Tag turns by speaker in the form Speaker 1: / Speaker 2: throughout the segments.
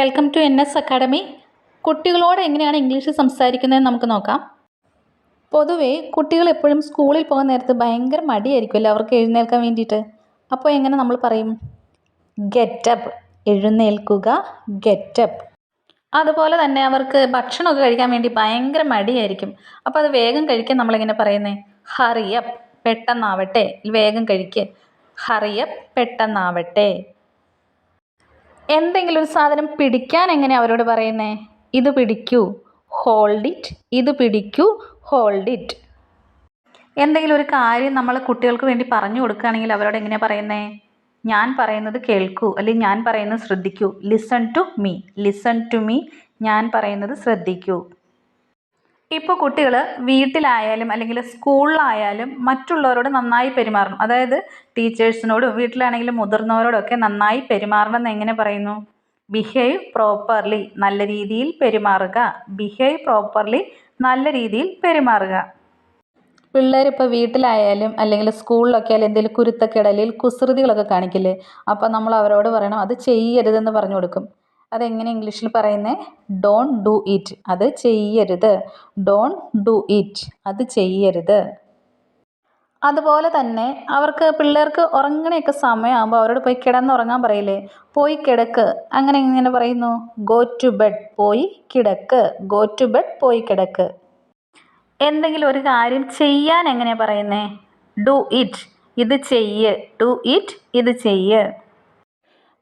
Speaker 1: Welcome to N S academy കുട്ടികളോട് എങ്ങനെയാണ് English സംസാരിക്കുന്നതെന്ന് നമുക്ക് നോക്കാം. പൊതുവേ കുട്ടികൾ എപ്പോഴും സ്കൂളിൽ പോകുന്ന നേരത്ത് ഭയങ്കര മടിയായിരിക്കുമല്ലോ അവർക്ക് എഴുന്നേൽക്കാൻ വേണ്ടിയിട്ട്? അപ്പോൾ എങ്ങനെ നമ്മൾ പറയും? ഗെറ്റപ്പ് എഴുന്നേൽക്കുക. ഗെറ്റപ്പ് അതുപോലെ തന്നെ അവർക്ക് ഭക്ഷണമൊക്കെ കഴിക്കാൻ വേണ്ടി ഭയങ്കര മടിയായിരിക്കും. അപ്പോൾ അത് വേഗം കഴിക്കാൻ നമ്മളിങ്ങനെ പറയുന്നത് ഹറിയപ്പ് പെട്ടെന്നാവട്ടെ. വേഗം കഴിക്ക്. ഹറിയപ്പ് പെട്ടെന്നാവട്ടെ. എന്തെങ്കിലും ഒരു സാധനം പിടിക്കാൻ എങ്ങനെ അവരോട് പറയുന്നേ? ഇത് പിടിക്കൂ. ഹോൾഡ് ഇറ്റ് ഇത് പിടിക്കൂ. ഹോൾഡ് ഇറ്റ് എന്തെങ്കിലും ഒരു കാര്യം നമ്മൾ കുട്ടികൾക്ക് വേണ്ടി പറഞ്ഞു കൊടുക്കുകയാണെങ്കിൽ അവരോട് എങ്ങനെയാണ് പറയുന്നേ? ഞാൻ പറയുന്നത് കേൾക്കൂ. അല്ലെങ്കിൽ ഞാൻ പറയുന്നത് ശ്രദ്ധിക്കൂ. Listen to me listen to me ഞാൻ പറയുന്നത് ശ്രദ്ധിക്കൂ. ഇപ്പോൾ കുട്ടികൾ വീട്ടിലായാലും അല്ലെങ്കിൽ സ്കൂളിലായാലും മറ്റുള്ളവരോട് നന്നായി പെരുമാറണം. അതായത് ടീച്ചേഴ്സിനോടും വീട്ടിലാണെങ്കിലും മുതിർന്നവരോടൊക്കെ നന്നായി പെരുമാറണം എന്ന് എങ്ങനെ പറയുന്നു? ബിഹേവ് പ്രോപ്പർലി നല്ല രീതിയിൽ പെരുമാറുക. ബിഹേവ് പ്രോപ്പർലി നല്ല രീതിയിൽ പെരുമാറുക. പിള്ളേർ ഇപ്പോൾ വീട്ടിലായാലും അല്ലെങ്കിൽ സ്കൂളിലൊക്കെ ആയാലും എന്തെങ്കിലും കുരുത്തക്കിടലിൽ കുസൃതികളൊക്കെ കാണിക്കില്ലേ? അപ്പോൾ നമ്മൾ അവരോട് പറയണം അത് ചെയ്യരുതെന്ന് പറഞ്ഞു കൊടുക്കും. അതെങ്ങനെ ഇംഗ്ലീഷിൽ പറയുന്നത് ഡോൺ ഡു ഇറ്റ് അത് ചെയ്യരുത്. ഡോൺ ഡു ഇറ്റ് അത് ചെയ്യരുത്. അതുപോലെ തന്നെ അവർക്ക് പിള്ളേർക്ക് ഉറങ്ങണയൊക്കെ സമയമാകുമ്പോൾ അവരോട് പോയി കിടന്ന് ഉറങ്ങാൻ പറയില്ലേ? പോയി കിടക്ക്. അങ്ങനെ എങ്ങനെ പറയുന്നു. ഗോ ടു ബെഡ് പോയി കിടക്ക്. ഗോ ടു ബെഡ് പോയി കിടക്ക്. എന്തെങ്കിലും ഒരു കാര്യം ചെയ്യാൻ എങ്ങനെയാണ് പറയുന്നത് ഡു ഇറ്റ് ഇത് ചെയ്യ്. ഡു ഇറ്റ് ഇത് ചെയ്യ്.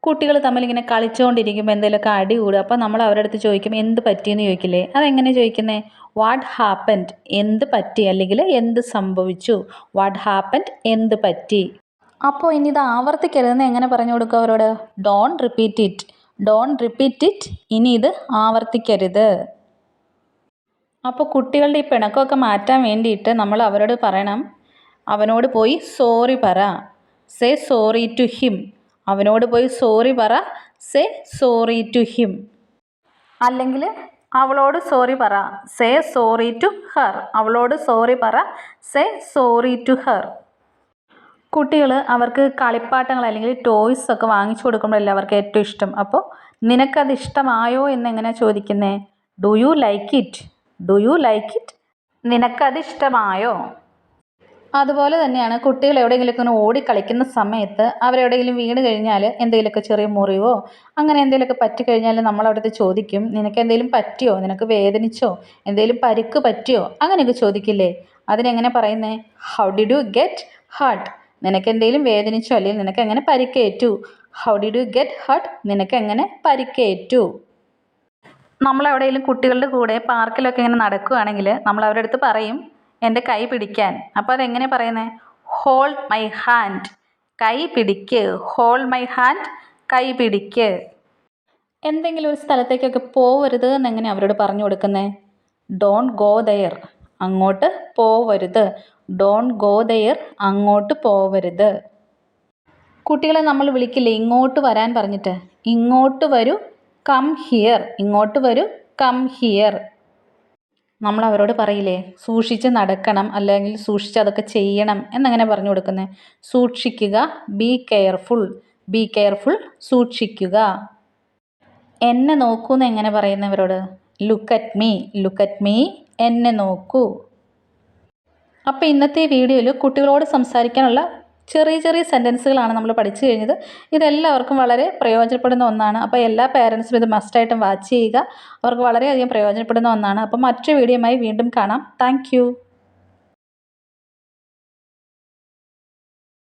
Speaker 1: കുട്ടികൾ തമ്മിലിങ്ങനെ കളിച്ചുകൊണ്ടിരിക്കുമ്പോൾ എന്തെങ്കിലുമൊക്കെ അടി കൂടും. അപ്പോൾ നമ്മൾ അവരുടെ അടുത്ത് ചോദിക്കും എന്ത് പറ്റിയെന്ന് ചോദിക്കില്ലേ? അതെങ്ങനെ ചോദിക്കുന്നത് വാട്ട് ഹാപ്പൻഡ് എന്ത് പറ്റി? അല്ലെങ്കിൽ എന്ത് സംഭവിച്ചു? വാട്ട് ഹാപ്പൻഡ് എന്ത് പറ്റി? അപ്പോൾ ഇനി ഇത് ആവർത്തിക്കരുതെന്ന് എങ്ങനെ പറഞ്ഞു കൊടുക്കുക അവരോട്? Don't repeat it don't repeat it ഇനി ഇത് ആവർത്തിക്കരുത്. അപ്പോൾ കുട്ടികളുടെ ഈ പിണക്കമൊക്കെ മാറ്റാൻ വേണ്ടിയിട്ട് നമ്മൾ അവരോട് പറയണം. അവനോട് പോയി സോറി പറ. സേ സോറി ടു ഹിം അവനോട് പോയി സോറി പറ. സേ സോറി ടു ഹിം അല്ലെങ്കിൽ അവളോട് സോറി പറ. സേ സോറി ടു ഹർ അവളോട് സോറി പറ. സേ സോറി ടു ഹർ കുട്ടികൾ അവർക്ക് കളിപ്പാട്ടങ്ങൾ അല്ലെങ്കിൽ ടോയ്സ് ഒക്കെ വാങ്ങിച്ചു കൊടുക്കുമ്പോഴല്ലേ അവർക്ക് ഏറ്റവും ഇഷ്ടം. അപ്പോൾ നിനക്കത് ഇഷ്ടമായോ എന്നെങ്ങനെ ചോദിക്കുന്നത് do you like it do you like it നിനക്കത് ഇഷ്ടമായോ? അതുപോലെ തന്നെയാണ് കുട്ടികൾ എവിടെയെങ്കിലുമൊക്കെ ഇങ്ങനെ ഓടി കളിക്കുന്ന സമയത്ത് അവരെവിടെയെങ്കിലും വീണ് കഴിഞ്ഞാൽ എന്തെങ്കിലുമൊക്കെ ചെറിയ മുറിവോ അങ്ങനെ എന്തെങ്കിലുമൊക്കെ പറ്റിക്കഴിഞ്ഞാൽ നമ്മൾ അവിടുത്തെ ചോദിക്കും നിനക്ക് എന്തെങ്കിലും പറ്റിയോ? നിനക്ക് വേദനിച്ചോ? എന്തെങ്കിലും പരിക്ക് പറ്റിയോ? അങ്ങനെയൊക്കെ ചോദിക്കില്ലേ? അതിനെങ്ങനെ പറയുന്നേ? How did you get hurt നിനക്ക് എന്തെങ്കിലും വേദനിച്ചോ? അല്ലെങ്കിൽ നിനക്ക് എങ്ങനെ പരിക്കേറ്റു? How did you get hurt നിനക്ക് എങ്ങനെ പരിക്കേറ്റു? നമ്മളെവിടെയെങ്കിലും കുട്ടികളുടെ കൂടെ പാർക്കിലൊക്കെ ഇങ്ങനെ നടക്കുകയാണെങ്കിൽ നമ്മൾ അവരുടെ അടുത്ത് പറയും എന്റെ കൈ പിടിക്കാൻ. അപ്പോൾ അതെങ്ങനെ പറയുന്നത് ഹോൾഡ് മൈ ഹാൻഡ് കൈ പിടിക്ക്. ഹോൾഡ് മൈ ഹാൻഡ് കൈ പിടിക്ക്. എന്തെങ്കിലും ഒരു സ്ഥലത്തേക്കൊക്കെ പോവരുത് എന്നെങ്ങനെ അവരോട് പറഞ്ഞു കൊടുക്കുന്നത് ഡോൺ ഗോ ദയർ അങ്ങോട്ട് പോവരുത്. ഡോൺ ഗോ ദയർ അങ്ങോട്ട് പോവരുത്. കുട്ടികളെ നമ്മൾ വിളിക്കില്ലേ? ഇങ്ങോട്ട് വരാൻ പറഞ്ഞിട്ട്. ഇങ്ങോട്ട് വരൂ കം ഹിയർ ഇങ്ങോട്ട് വരൂ കം ഹിയർ നമ്മൾ അവരോട് പറയില്ലേ? സൂക്ഷിച്ച് നടക്കണം അല്ലെങ്കിൽ സൂക്ഷിച്ച് അതൊക്കെ ചെയ്യണം എന്നങ്ങനെ പറഞ്ഞു കൊടുക്കുന്നത് സൂക്ഷിക്കുക ബി കെയർഫുൾ ബി കെയർഫുൾ സൂക്ഷിക്കുക. എന്നെ നോക്കൂ എന്ന് എങ്ങനെ പറയുന്നവരോട് look at me look at me എന്നെ നോക്കൂ. അപ്പോൾ ഇന്നത്തെ വീഡിയോയിൽ കുട്ടികളോട് സംസാരിക്കാനുള്ള ചെറിയ ചെറിയ സെന്റൻസുകളാണ് നമ്മൾ പഠിച്ചു കഴിഞ്ഞത്. ഇതെല്ലാവർക്കും വളരെ പ്രയോജനപ്പെടുന്ന ഒന്നാണ്. അപ്പോൾ എല്ലാ പേരൻസും ഇത് മസ്റ്റായിട്ടും വാച്ച് ചെയ്യുക. അവർക്ക് വളരെയധികം പ്രയോജനപ്പെടുന്ന ഒന്നാണ്. അപ്പോൾ മറ്റൊരു വീഡിയോയുമായി വീണ്ടും കാണാം. താങ്ക്